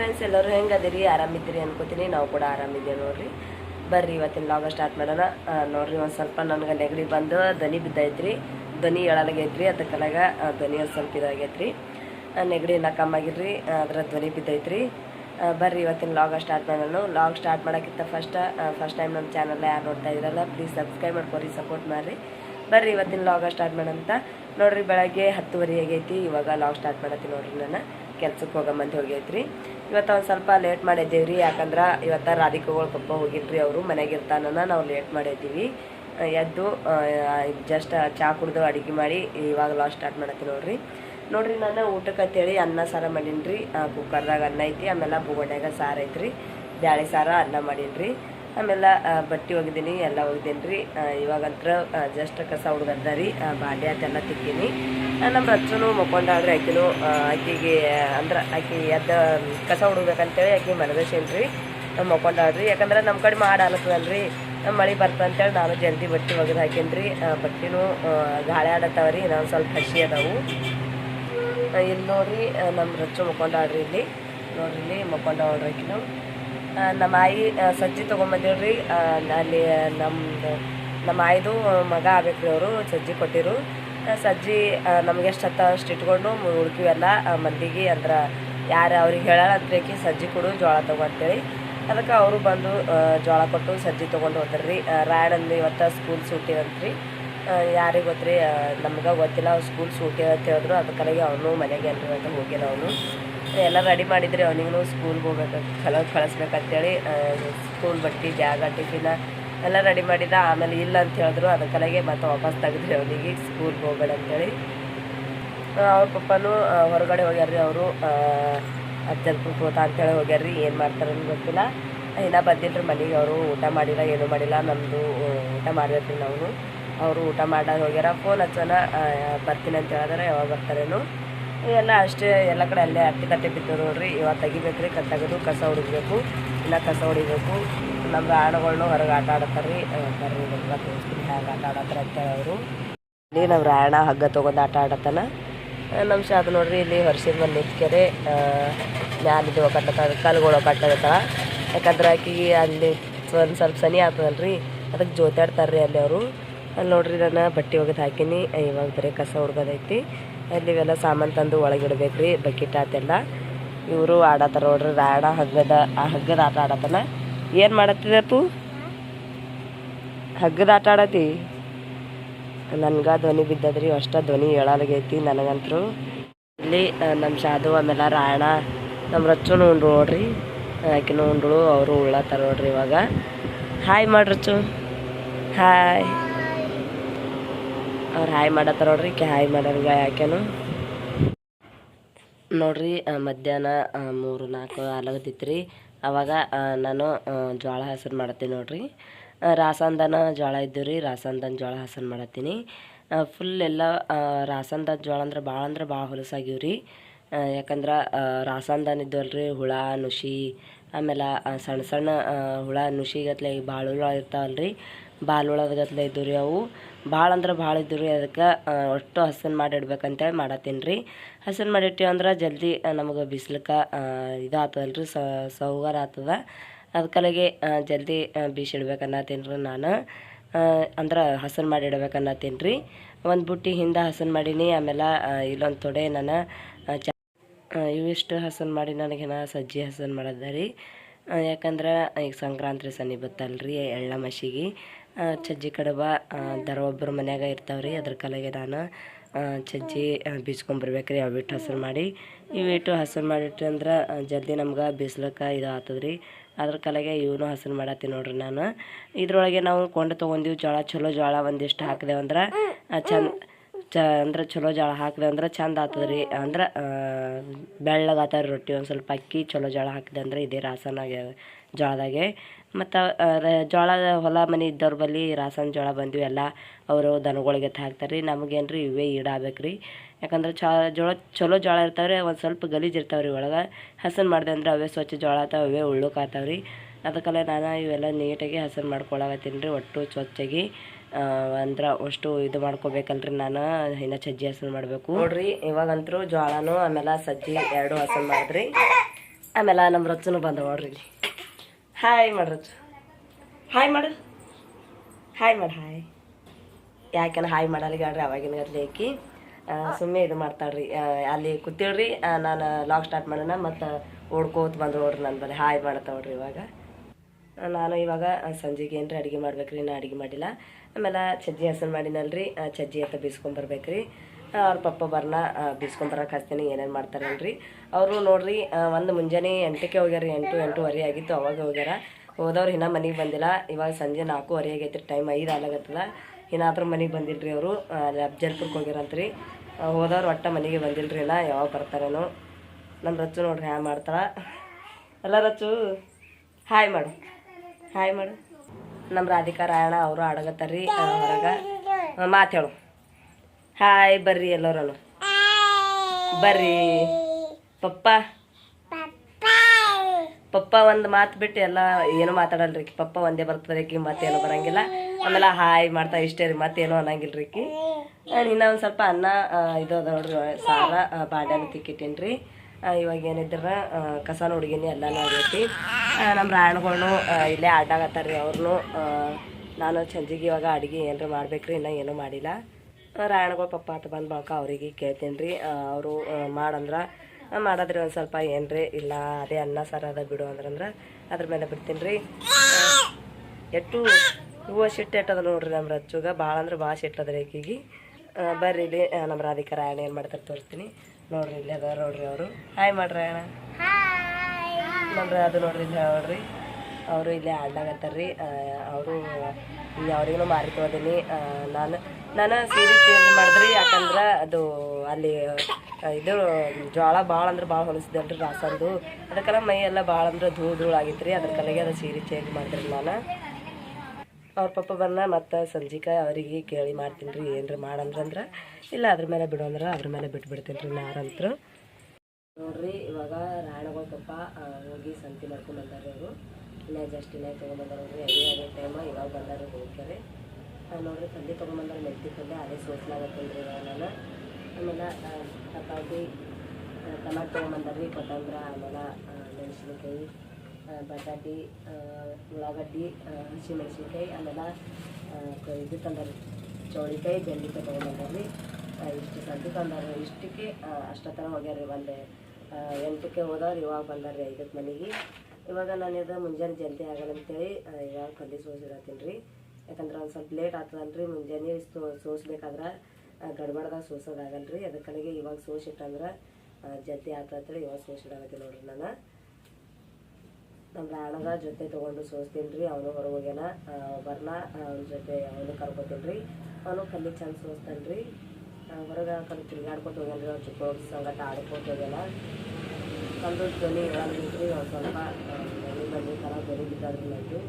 Friends ಎಲ್ಲರೂ ಹೆಂಗೆ ಅದಿರಿ? ಆರಾಮಿದ್ದೀರಿ ಅನ್ಕೋತೀನಿ. ನಾವು ಕೂಡ ಆರಾಮಿದ್ದೀವಿ ನೋಡ್ರಿ. ಬರ್ರಿ, ಇವತ್ತಿನ ಲಾಗ ಸ್ಟಾರ್ಟ್ ಮಾಡೋಣ. ನೋಡ್ರಿ, ಒಂದು ಸ್ವಲ್ಪ ನನಗೆ ನೆಗಡಿ ಬಂದು ದನಿ ಬಿದ್ದೈತ್ರಿ ಧ್ವನಿ ಹೇಳಲಾಗೈತ್ರಿ ಅದಕ್ಕೆಲಾಗ ಧ್ವನಿ ಒಂದು ಸ್ವಲ್ಪ ಇದಾಗೈತ್ರಿ. ನೆಗಡಿ ಎಲ್ಲ ಕಮ್ಮಾಗಿರ್ರಿ ಅದ್ರ ಧ್ವನಿ ಬಿದ್ದೈತ್ರಿ. ಬರ್ರಿ, ಇವತ್ತಿನ ಲಾಗ ಸ್ಟಾರ್ಟ್ ಮಾಡೋಣ. ಲಾಗ್ ಸ್ಟಾರ್ಟ್ ಮಾಡೋಕ್ಕಿಂತ ಫಸ್ಟ್ ಫಸ್ಟ್ ಟೈಮ್ ನಮ್ಮ ಚಾನಲ್ ಯಾರು ನೋಡ್ತಾ ಇದ್ರಲ್ಲ ಪ್ಲೀಸ್ ಸಬ್ಸ್ಕ್ರೈಬ್ ಮಾಡ್ಕೊರಿ ಸಪೋರ್ಟ್ ಮಾಡಿರಿ. ಬರ್ರಿ, ಇವತ್ತಿನ ಲಾಗ ಸ್ಟಾರ್ಟ್ ಮಾಡೋಂತ ನೋಡ್ರಿ, ಬೆಳಗ್ಗೆ ಹತ್ತುವರೆ ಆಗೈತಿ. ಇವಾಗ ಲಾಗ್ ಸ್ಟಾರ್ಟ್ ಮಾಡತ್ತೀನಿ ನೋಡ್ರಿ ನಾನು. ಕೆಲ್ಸಕ್ಕೆ ಹೋಗಮ್ಮಂತ ಹೋಗೈತ್ರಿ. ಇವತ್ತು ಒಂದು ಸ್ವಲ್ಪ ಲೇಟ್ ಮಾಡಿದ್ದೀವಿ ರೀ ಯಾಕಂದ್ರೆ ಇವತ್ತು ರಾಧಿಕಗಳು ಪಪ್ಪ ಹೋಗಿದ್ರಿ ಅವರು, ಮನೆಗೆ ಇರ್ತಾನ ನಾವು ಲೇಟ್ ಮಾಡಿದ್ದೀವಿ. ಎದ್ದು ಜಸ್ಟ್ ಚಹಾ ಕುಡ್ದು ಅಡುಗೆ ಮಾಡಿ ಇವಾಗ ಲಾಸ್ಟ್ ಸ್ಟಾರ್ಟ್ ಮಾಡತ್ತೀನಿ ನೋಡ್ರಿ. ನೋಡ್ರಿ ನಾನು ಊಟಕ್ಕೆ ಅಂತೇಳಿ ಅನ್ನ ಸಾರ ಮಾಡೀನಿ ರೀ ಕುಕ್ಕರ್ದಾಗ ಅನ್ನ ಐತಿ, ಆಮೇಲೆ ಬುಗೊಂಡ್ಯಾಗ ಸಾರು ಐತ್ರಿ. ಬ್ಯಾಳೆ ಸಾರ ಅನ್ನ ಮಾಡೀನಿ ರೀ ಆಮೇಲೆ ಬಟ್ಟೆ ಒಗ್ದೀನಿ, ಎಲ್ಲ ಒಗ್ದೀನಿ ರೀ ಇವಾಗಂತ್ರ ಜಸ್ಟ್ ಕಸ ಹುಡ್ಗದ್ದ ರೀ ಬಾಂಡೆ ಅದೆಲ್ಲ ತಿಕ್ಕೀನಿ. ನಮ್ಮ ರಚ್ಚನು ಆದರೆ ಆಕಿನೂ ಆಕಿಗೆ, ಅಂದ್ರೆ ಆಕೆ ಎದ್ದ ಕಸ ಹುಡುಗಬೇಕಂತೇಳಿ ಆಕಿ ಮನಗಸೇನಿ ರೀ ನಮ್ಮ ಮಕ್ಕೊಂಡಾಳ್ರಿ ಯಾಕಂದ್ರೆ ನಮ್ಮ ಕಡೆ ಮಾಡಿ ರೀ ನಮ್ಮ ಮಳೆ ಬರ್ತಂತೇಳಿ ನಾನು ಜಲ್ದಿ ಬಟ್ಟೆ ಒಗೆದು ಹಾಕೀನಿ ರೀ ಬಟ್ಟೆನೂ ಗಾಳಿ ಆಡತ್ತಾವ ರೀ ನಾನು ಸ್ವಲ್ಪ ಹಸಿ ಅದಾವು. ಇಲ್ಲಿ ನೋಡ್ರಿ ನಮ್ಮ ರಚ್ಚು ಮಕ್ಕೊಂಡಾಳ್ರಿ ಇಲ್ಲಿ. ನೋಡ್ರಿ ಇಲ್ಲಿ ಮಕ್ಕೊಂಡಾಳ್ರಿ ಆಕಿನು. ನಮ್ಮ ಆಯಿ ಸಜ್ಜಿ ತೊಗೊಂಬಂದಿವ್ರಿ ಅಲ್ಲಿ ನಮ್ದು, ನಮ್ಮ ಆಯ್ದು ಮಗ ಆಗ್ಬೇಕ್ರಿ ಅವರು, ಸಜ್ಜಿ ಕೊಟ್ಟಿರು. ಸಜ್ಜಿ ನಮ್ಗೆ ಎಷ್ಟು ಹತ್ತ ಅಷ್ಟು ಇಟ್ಕೊಂಡು ಹುಡುಕಿವೆಲ್ಲ ಮಂದಿಗೆ ಅಂದ್ರೆ ಯಾರು ಅವ್ರಿಗೆ ಅಂತೇಕಿ ಸಜ್ಜಿ ಕೊಡು, ಜೋಳ ತಗೋ ಅದಕ್ಕೆ ಅವರು ಬಂದು ಜೋಳ ಕೊಟ್ಟು ಸಜ್ಜಿ ತೊಗೊಂಡು ಹೋದ್ರಿ ರಾಯಡಲ್ಲಿ ಇವತ್ತು ಸ್ಕೂಲ್ ಸೂಟಿ ಅಂತ್ರಿ ಯಾರಿಗೆ ಗೊತ್ತ್ರಿ ನಮ್ಗೆ ಗೊತ್ತಿಲ್ಲ ಅವ್ರು ಸ್ಕೂಲ್ ಸೂಟಿ ಅಂತ ಹೇಳಿದ್ರು. ಅದಕ್ಕೆ ಅವನು ಮನೆಗೆ ಅಂತ ಹೋಗಿಲ್ಲ ಅವನು. ಎಲ್ಲ ರೆಡಿ ಮಾಡಿದ್ರಿ ಅವನಿಗೂ ಸ್ಕೂಲ್ಗೆ ಹೋಗ್ಬೇಕು ಕಲ ಕಳಿಸ್ಬೇಕಂತೇಳಿ ಸ್ಕೂಲ್ ಬಟ್ಟೆ, ಜಾಗ ಟಿಫಿನ ಎಲ್ಲ ರೆಡಿ ಮಾಡಿದ. ಆಮೇಲೆ ಇಲ್ಲ ಅಂತ ಹೇಳಿದ್ರು. ಅದಕ್ಕಾಗಿ ಮತ್ತೆ ವಾಪಸ್ ತೆಗೆದ್ರಿ ಅವನಿಗೆ ಸ್ಕೂಲ್ಗೆ ಹೋಗ್ಬೇಡ ಅಂತೇಳಿ. ಅವ್ರ ಪಪ್ಪನೂ ಹೊರಗಡೆ ಹೋಗ್ಯಾರ್ರಿ ಅವರು. ಅಜ್ಜಲ್ಪುರ್ ಕೂತ ಅಂತೇಳಿ ಹೋಗ್ಯಾರ್ರಿ. ಏನು ಮಾಡ್ತಾರೆ ಗೊತ್ತಿಲ್ಲ. ಇನ್ನೂ ಬಂದಿಲ್ಲರಿ ಮನೆಗೆ. ಅವರು ಊಟ ಮಾಡಿಲ್ಲ, ಏನೂ ಮಾಡಿಲ್ಲ. ನಮ್ಮದು ಊಟ ಮಾಡ್ಬೇಕ್ರಿ ನಾವು. ಅವರು ಊಟ ಮಾಡೋದು ಹೋಗ್ಯಾರ. ಫೋನ್ ಹಚ್ಚೋಣ ಬರ್ತೀನಿ ಅಂತ ಹೇಳಿದ್ರೆ ಯಾವಾಗ ಬರ್ತಾರೇನು. ಎಲ್ಲ ಅಷ್ಟೇ, ಎಲ್ಲ ಕಡೆ ಅಲ್ಲೇ ಅಟ್ಟಿ ತಟ್ಟೆ ಬಿತ್ತು ನೋಡ್ರಿ. ಇವತ್ತು ತೆಗಿಬೇಕ್ರಿ ಕ ತೆಗೆದು ಕಸ ಹೊಡಿಬೇಕು ಇಲ್ಲ ಕಸ ಹೊಡಿಬೇಕು. ನಮ್ಮ ಆಡುಗಳನ್ನು ಹೊರಗೆ ಆಟ ಆಡತ್ತಾರೆ ರೀ ಬರ್ರಿ ಎಲ್ಲ ತೋರಿಸ್ತೀನಿ ಹ್ಯಾಂಗೆ ಆಟ ಆಡತ್ತಾರೆ ಅಂತೇಳಿ ಅವರು ಇಲ್ಲಿ ನಮ್ಮ ರಾಯಣ ಹಗ್ಗ ತೊಗೊಂಡು ಆಟ ಆಡತ್ತಾನ. ನಮ್ಮ ಶಾದ ನೋಡ್ರಿ, ಇಲ್ಲಿ ವರ್ಷದ ಮೇಲೆ ನಿಂತ್ಕೆರೆ. ಮ್ಯಾಲಿದ್ದು ಕಟ್ಟತ್ತ ಕಲ್ಗಳು ಕಟ್ಟತ್ತಾಳ ಯಾಕಂದ್ರೆ ಆಕಿ ಅಲ್ಲಿ ಒಂದು ಸ್ವಲ್ಪ ಸನಿ ಆಗ್ತದಲ್ರಿ. ಅದಕ್ಕೆ ಜೋತಾಡ್ತಾರೆ ರೀ ಅಲ್ಲಿ ಅವರು. ಅಲ್ಲಿ ನೋಡ್ರಿ ನಾನು ಬಟ್ಟೆ ಒಗೆದು ಹಾಕಿನಿ. ಇವಾಗ ಬರೀ ಕಸ ಹುಡ್ಗೋದೈತಿ ಅಲ್ಲಿ ಇವೆಲ್ಲ ಸಾಮಾನು ತಂದು ಒಳಗಿಡ್ಬೇಕು ರೀ ಬಕೆಟ್ ಆತೆಲ್ಲ. ಇವರು ಆಡತ್ತಾರ ನೋಡ್ರಿ, ರಾಡ ಹಗ್ಗದ, ಆ ಹಗ್ಗದ ಆಟ ಆಡತ್ತಾನ ಏನು ಮಾಡತ್ತಿದಪ್ಪು ಹಗ್ಗದ ಆಟ ಆಡತಿ? ನನ್ಗೆ ಧ್ವನಿ ಬಿದ್ದದ್ರಿ, ಅಷ್ಟ ಧ್ವನಿ ಹೇಳಲಾಗೈತಿ ನನಗಂತರೂ. ಇಲ್ಲಿ ನಮ್ಮ ಶಾದು ಆಮೇಲೆ ರಾಯಣ ನಮ್ಮ ರಚ್ಚುನು ಉಂಡ್ರು ನೋಡ್ರಿ. ಆಕಿನೂ ಉಂಡ್ರು ಅವರು ಉಳ್ಳತ್ತಾರ ನೋಡ್ರಿ ಇವಾಗ. ಹಾಯ್ ಮಾಡ್ರಚ್ಚು ಹಾಯ್ ಅವ್ರು ಹಾಯ್ ಮಾಡತ್ತಾರ ನೋಡ್ರಿ, ಈಕೆ ಹಾಯ್ ಮಾಡೋರ್ಗ ಯಾಕೆನು ನೋಡ್ರಿ ಮಧ್ಯಾಹ್ನ ಮೂರು, ನಾಲ್ಕು ಆಲಾಗತ್ತಿತ್ತು ಅವಾಗ ನಾನು ಜೋಳ ಹಸರು ಮಾಡತ್ತೀನಿ ನೋಡ್ರಿ. ರಾಸಂದನ ಜೋಳ ಇದ್ದು ರೀ ರಾಸಂದನ ಜೋಳ ಹಸರು ಮಾಡತ್ತೀನಿ. ಫುಲ್ ಎಲ್ಲ ರಾಸಂದ ಜೋಳ ಅಂದ್ರೆ ಭಾಳ ಅಂದ್ರೆ ಭಾಳ ಹೊಲಸಾಗಿವ್ ರೀ ಯಾಕಂದ್ರೆ ರಾಸಂದನ ಇದ್ದವಲ್ರಿ ಹುಳ, ನುಷಿ, ಆಮೇಲೆ ಸಣ್ಣ ಸಣ್ಣ ಹುಳ, ನುಷಿಗತ್ಲೆ ಭಾಳ ಹುಳ ಇರ್ತಾವಲ್ರಿ ಬಾಲುಳದಗತ್ಲೆ ಇದ್ದು ರೀ ಅವು. ಭಾಳ ಅಂದ್ರೆ ಭಾಳ ಇದ್ದು ರೀ ಅದಕ್ಕೆ ಅಷ್ಟು ಹಸನ್ ಮಾಡಿ ಇಡ್ಬೇಕಂತೇಳಿ ಮಾಡತ್ತೀನಿ ರೀ. ಹಸನ್ ಮಾಡಿಟ್ಟಿವಿ ಅಂದ್ರೆ ಜಲ್ದಿ ನಮಗೆ ಬಿಸ್ಲಕ್ಕೆ ಇದು ರೀ ಸೌಗರ್ ಆಗ್ತದ. ಅದಕ್ಕಲಾಗೆ ಜಲ್ದಿ ಬೀಸಿಡ್ಬೇಕನ್ನತ್ತೀನಿ ರೀ ನಾನು. ಅಂದ್ರೆ ಹಸನ್ ಮಾಡಿ ಇಡ್ಬೇಕನ್ನತ್ತೀನಿ ರೀ. ಒಂದು ಬುಟ್ಟಿ ಹಿಂದೆ ಹಸನ್ ಮಾಡೀನಿ, ಆಮೇಲೆ ಇಲ್ಲೊಂದು ತೊಡೆ ನಾನು ಚ ಇವಿಷ್ಟು ಹಸನ್ ಮಾಡಿ ನನಗೇನ ಸಜ್ಜಿ ಹಸನ್ ಮಾಡದ ರೀ. ಯಾಕಂದ್ರೆ ಈಗ ಸಂಕ್ರಾಂತಿ ಸನಿ ಬತ್ತಲ್ರಿ ಎಳ್ಳ ಮಸಿಗೆ ಆ, ಚಜ್ಜಿ ಕಡಬ ದರ ಒಬ್ಬರು ಮನ್ಯಾಗ ಇರ್ತಾವ್ರಿ. ಅದ್ರ ಕಲೆಗೆ ನಾನು ಸಜ್ಜಿ ಬೀಸ್ಕೊಂಬರ್ಬೇಕು ರೀ ಅವಿಟ್ಟು ಹಸರು ಮಾಡಿ. ಇವಿಟ್ಟು ಹಸರು ಮಾಡಿಟ್ಟು ಅಂದ್ರೆ ಜಲ್ದಿ ನಮ್ಗೆ ಬಿಸ್ಲಕ್ಕೆ ಇದು ಆಗ್ತದ್ರಿ ಅದ್ರ ಕಲೆಗೆ ಇವನು ಹಸರು ಮಾಡತ್ತೀನಿ ನೋಡ್ರಿ ನಾನು. ಇದ್ರೊಳಗೆ ನಾವು ಕೊಂಡು ತೊಗೊಂಡಿವಿ ಜೋಳ ಚಲೋ ಜೋಳ ಒಂದಿಷ್ಟು ಹಾಕಿದೆವು ಅಂದ್ರೆ ಚಂದ ಚ ಅಂದ್ರೆ ಚಲೋ ಜೋಳ ಹಾಕಿದೆ ಅಂದ್ರೆ ಚಂದ ಆತದ್ರಿ. ಅಂದ್ರೆ ಬೆಳ್ಳಗಾತಾರ ರೊಟ್ಟಿ ಒಂದು ಸ್ವಲ್ಪ ಅಕ್ಕಿ ಚಲೋ ಜೋಳ ಹಾಕಿದೆ ಅಂದ್ರೆ ಇದೇ ರಾಸನಾಗ ಜೋಳದಾಗೆ. ಮತ್ತು ಜೋಳದ ಹೊಲ ಮನೆ ಇದ್ದವ್ರ ಬಳಿ ರಾಸನ್ ಜೋಳ ಬಂದಿವೆ ಎಲ್ಲ, ಅವರು ದನಗಳಿಗೆ ಹಾಕ್ತಾರೆ ರೀ ನಮಗೇನು ರೀ ಇವೇ ಈಡಾಗ್ಬೇಕು ರೀ ಯಾಕಂದ್ರೆ ಚ, ಜೋಳ, ಚಲೋ ಜೋಳ ಇರ್ತಾವ್ರಿ, ಒಂದು ಸ್ವಲ್ಪ ಗಲೀಜು ಇರ್ತಾವ್ರಿ ಒಳಗೆ. ಹಸನ್ ಮಾಡಿದೆ ಅಂದ್ರೆ ಅವೇ ಸ್ವಚ್ಛ ಜೋಳ ಆತಾವ ಅವೇ ಉಳ್ಳುಕ್ ರೀ ಅದಕ್ಕೆಲ್ಲ ನಾನು ಇವೆಲ್ಲ ನೀಟಾಗಿ ಹಸನ್ ಮಾಡ್ಕೊಳಕತ್ತೀನಿ ರೀ, ಒಟ್ಟು ಸ್ವಚ್ಛಾಗಿ. ಅಂದ್ರೆ ಅಷ್ಟು ಇದು ಮಾಡ್ಕೋಬೇಕಲ್ರಿ ನಾನು, ಇನ್ನು ಸಜ್ಜಿ ಹಸನ್ ಮಾಡಬೇಕು. ನೋಡ್ರಿ, ಇವಾಗಂತರೂ ಜೋಳನೂ ಆಮೇಲೆ ಸಜ್ಜಿ ಎರಡು ಹಸನ್ ಮಾಡಿದ್ರಿ. ಆಮೇಲೆ ನಮ್ಮ ರಚ್ಚನು ಬಂದ ನೋಡ್ರಿ ಹಾಯ್ ಮಾಡ್ರಿ ಹಾಯ್ ಮಾಡು ಹಾಯ್ ಮಾಡಿ ಹಾಯ್ ಯಾಕೆನ ಹಾಯ್ ಮಾಡಲ್ಲ ಗಾಡ್ರಿ ಅವಾಗಿನ ಗದ್ಲೆ ಹಾಕಿ ಸುಮ್ಮನೆ ಇದು ಮಾಡ್ತಾಳ್ರಿ. ಅಲ್ಲಿ ಕೂತೇಳ್ರಿ. ನಾನು ಲಾಗ್ ಸ್ಟಾರ್ಟ್ ಮಾಡೋಣ ಮತ್ತು ಓಡ್ಕೋತ ಬಂದು ನೋಡ್ರಿ ನನ್ನ ಬಳಿ ಹಾಯ್ ಮಾಡ್ತಾವ್ರಿ ಇವಾಗ. ನಾನು ಇವಾಗ ಸಂಜೆಗೆ ಏನ್ರಿ ಅಡುಗೆ ಮಾಡ್ಬೇಕ್ರಿ? ನಾ ಅಡುಗೆ ಮಾಡಿಲ್ಲ. ಆಮೇಲೆ ಚಜ್ಜಿ ಹಸನ್ ಮಾಡಿನಲ್ರಿ. ಚಜ್ಜಿ ಅಂತ ಬೀಸ್ಕೊಂಬರ್ಬೇಕ್ರಿ ಅವ್ರ ಪಪ್ಪ ಬರ್ನ ಬೀಸ್ಕೊಂಬರಕ್ಕೆ ಹಚ್ತೀನಿ, ಏನೇನು ಮಾಡ್ತಾರಲ್ರಿ ಅವರು ನೋಡ್ರಿ ಒಂದು ಮುಂಜಾನೆ ಎಂಟಕ್ಕೆ ಹೋಗ್ಯಾರ, ಎಂಟು ಎಂಟೂವರೆ ಆಗಿತ್ತು, ಅವಾಗ ಹೋಗ್ಯಾರ. ಹೋದವ್ರು ಇನ್ನೂ ಮನೆಗೆ ಬಂದಿಲ್ಲ. ಇವಾಗ ಸಂಜೆ ನಾಲ್ಕೂವರೆ ಆಗೈತೆ ಟೈಮ್ ಐದು ಆಗ್ಲಾಗತ್ತದ ಇನ್ನಾದ್ರೂ ಮನೆಗೆ ಬಂದಿಲ್ರಿ ಅವರು ಅಫ್ಜಲ್ಪುರ್ಗೆ ಹೋಗ್ಯಾರಂತ್ರಿ. ಹೋದವ್ರು ಒಟ್ಟ ಮನೆಗೆ ಬಂದಿಲ್ರಿ ಇಲ್ಲ ಯಾವಾಗ ಬರ್ತಾರೇನೋ. ನಮ್ಮ ರಚ್ಚು ನೋಡ್ರಿ, ಹ್ಯಾ ಮಾಡ್ತಾಳೆ. ಎಲ್ಲ ರಚ್ಚು, ಹಾಯ್ ಮಾಡು. ಹಾಯ್ ಮಾಡು. ನಮ್ಮ ರಾಧಿಕಾ ರಾಯಣ ಅವರು ಆಡಗತ್ತಾರ್ರಿ ಹೊರಗೆ. ಮಾತು ಹೇಳು. ಹಾಯ್ ಬರ್ರಿ ಎಲ್ಲರಲ್ಲೂ. ಬರ್ರಿ. ಪಪ್ಪ. ಪಪ್ಪ ಒಂದು ಮಾತು ಬಿಟ್ಟು ಎಲ್ಲ ಏನು ರೀ ಪಪ್ಪ ಒಂದೇ ಬರ್ತದೆ ಆಕಿ ಮತ್ತೇನು ಬರಂಗಿಲ್ಲ. ಆಮೇಲೆ ಹಾಯ್ ಮಾಡ್ತಾ ಇಷ್ಟೇ ರೀ, ಮತ್ತೇನು ರೀ ಇನ್ನ ಒಂದು ಸ್ವಲ್ಪ ಅನ್ನ ಇದು ಅದ ನೋಡ್ರಿ, ಸಾರ ಬಾಂಡ್ಯಾನ ತಿಕ್ಕಿಟ್ಟೀನಿ ಇವಾಗ ಏನಿದ್ರ ಕಸನ ಹುಡುಗಿನಿ ಎಲ್ಲನೂ ಆಗೈತಿ. ನಮ್ಮ ರಾಯಣಗಳ್ನು ಇಲ್ಲೇ ಆಟ ರೀ ಅವ್ರನ್ನೂ ನಾನು ಚಂದಿಗೆ ಇವಾಗ ಅಡುಗೆ ಏನಾರ ಮಾಡ್ಬೇಕ್ರಿ, ಇನ್ನೂ ಏನೂ ಮಾಡಿಲ್ಲ. ರಾಯಣಗಳು ಪಪ್ಪ ಅಂತ ಬಂದು ಬಳಕ ಅವರಿಗೆ ಕೇಳ್ತೀನಿ ರೀ. ಅವರು ಮಾಡಂದ್ರೆ ಮಾಡದ್ರಿ ಒಂದು ಸ್ವಲ್ಪ ಏನ್ರಿ ಇಲ್ಲ ಅದೇ ಅನ್ನ ಸಾರು ಅದ ಬಿಡು ಅಂದ್ರಂದ್ರೆ ಅದ್ರ ಮೇಲೆ ಬಿಡ್ತೀನಿ ರೀ. ಎಟ್ಟು ಹೂವು ಶಿಟ್ಟು ಎಟ್ಟದ ನೋಡ್ರಿ ನಮ್ಮ ರಚ್ಚುಗ ಭಾಳ ಅಂದ್ರೆ ಭಾಳ ಶಿಟ್ಟದ ರೀ ಆಕಿಗೆ ಬರ್ರಿ ಇಲ್ಲಿ ನಮ್ಮ ರಾಧಿಕಾ ರಾಯಣ ಏನು ಮಾಡ್ತಾರೆ ತೋರಿಸ್ತೀನಿ. ನೋಡ್ರಿ ಇಲ್ಲಿ ಅದ ನೋಡ್ರಿ ಅವರು. ಹಾಯ್ ಮಾಡ್ರಿ ಅಣ್ಣ. ನೋಡ್ರಿ ಅದು ನೋಡ್ರಿ ಇಲ್ಲಿ ನೋಡ್ರಿ. ಅವರು ಇಲ್ಲೇ ಆಡ್ಲಾಗತ್ತಾರ್ರಿ ಅವರು ಅವ್ರಿಗೂ ಮಾರಿ ನಾನು ನಾನು ಸೀರೆ ಚೇಂಜ್ ಮಾಡಿದ್ರಿ, ಯಾಕಂದ್ರೆ ಅದು ಅಲ್ಲಿ ಇದು ಜೋಳ ಭಾಳ ಅಂದ್ರೆ ಭಾಳ ಹೊಲಿಸಿದಲ್ರಿ ರಾಸಂದು. ಅದಕ್ಕೆಲ್ಲ ಮೈ ಎಲ್ಲ ಭಾಳ ಅಂದ್ರೆ ಧೂಳು ಧೂಳು ಆಗಿತ್ತು ರೀ ಅದ್ರ ಕಲೆಗೆ ಅದು ಸೀರೆ ಚೇಂಜ್ ಮಾಡಿದ್ರಿ ನಾನು. ಅವ್ರ ಪಪ್ಪ ಬಂದ ಮತ್ತು ಸಂಜಿಕ ಅವರಿಗೆ ಕೇಳಿ ಮಾಡ್ತೀನಿ ರೀ ಏನ್ರಿ ಮಾಡಂದ್ರಂದ್ರೆ. ಇಲ್ಲ, ಅದ್ರ ಮೇಲೆ ಬಿಡು ಅಂದ್ರೆ ಅದ್ರ ಮೇಲೆ ಬಿಟ್ಬಿಡ್ತೀನಿ ರೀ ನಾರಂತರು. ನೋಡ್ರಿ, ಇವಾಗ ರಾಯಣಗಳ ಪಪ್ಪ ಹೋಗಿ ಸಂತಿ ಮಾಡ್ಕೊಂಡು ಬಂದಾರೆ ಅವರು. ಇನ್ನ ಜಸ್ಟ್ ಇನ್ನೇ ತೊಗೊಂಬಂದಾರ ನೋಡ್ರಿ ಎಣ್ಣೆ ಅದೇ ಟೈಮ್ ಇವಾಗ ಬಂದಾರ ಹೋಗ್ತಾರೆ. ಆ, ನೋಡ್ರಿ ಪಲ್ಯ ತೊಗೊಂಬಂದಾರ ಮೆತ್ತಿ ಪಲ್ಯ ಅದೇ ಸೋಸ್ಲಾಗತ್ತಂದ್ರಿ ನಾನು. ಆಮೇಲೆ ಚಪಾತಿ ಟಮಾಟೊ ತೊಗೊಂಬಂದಾರ್ರಿ ಕೊತ್ತಂಬರ ಆಮೇಲೆ ಮೆಣಸಿನಕಾಯಿ ಬಟಾಟಿ ಉಳ್ಳಾಗಡ್ಡಿ ಹಸಿಮೆಣಸಿನ್ಕಾಯಿ ಆಮೇಲೆ ಇದು ತಂದಾರಿ ಚೌಳಿಕಾಯಿ ಬೆಂಡಿಕಾಯಿ ತೊಗೊಂಬಂದಾರ್ರಿ ಇಷ್ಟು ಸದ್ದು ತಂದಾರ ಇಷ್ಟಕ್ಕೆ ಅಷ್ಟೊತ್ತನ ಅಷ್ಟ ಥರ ಹೋಗ್ಯಾರ್ರಿ ಒಂದು ಎಂಟಕ್ಕೆ ಹೋದವ್ರು ಇವಾಗ ಬಂದಾರ್ರಿ ಐದಕ್ಕೆ ಮನೆಗೆ. ಇವಾಗ ನಾನು ಇದು ಮುಂಜಾನೆ ಜಲ್ದಿ ಆಗಲ್ಲ ಅಂತೇಳಿ ಯಾವ ಕಲ್ಲಿ ಸೋಸಿರತ್ತೀನಿ ರೀ. ಯಾಕಂದ್ರೆ ಒಂದು ಸ್ವಲ್ಪ ಲೇಟ್ ಆಗ್ತದಲ್ರಿ ಮುಂಜಾನೆ ಸೋ ಸೋಸ್ಬೇಕಾದ್ರೆ ಗಡ್ಬಡ್ದಾಗ ಸೋಸೋದಾಗಲ್ಲ ರೀ. ಅದಕ್ಕಲ್ಲಿಗೆ ಇವಾಗ ಸೋಸಿಟ್ಟಂದ್ರೆ ಜಲ್ದಿ ಆಗ್ತದೆ ಇವಾಗ ಸೋಸಿಡಾಗತ್ತೆ ನೋಡ್ರಿ ನಾನು. ನಮ್ಮ ರಾಣಗ ಜೊತೆ ತೊಗೊಂಡು ಸೋಸ್ತೀನಿ ರೀ, ಅವನು ಹೊರಗೆ ಹೋಗ್ಯಾನ. ಬರ್ನ ಅವ್ನ ಜೊತೆ ಅವನು ಕರ್ಕೋತೀನಿ ರೀ. ಅವನು ಕಲ್ಲಿಗೆ ಚೆಂದ ಸೋಸ್ತಾನೆ ರೀ. ಹೊರಗೆ ಕಲ್ಲಿ ತಿರುಗಾಡ್ಕೊತ ಹೋಗ್ಯಾನ ರೀ ಅವ್ನು ಚಿಕ್ಕ ಸಂಗಟ ಆಡ್ಕೊತ ಹೋಗ್ಯಾನ. ಒಂದು ಧ್ವನಿ ಹೇಳಂಗಿಲ್ಲ ರೀ ಒಂದು ಸ್ವಲ್ಪ ಮನೆ ಮನೆ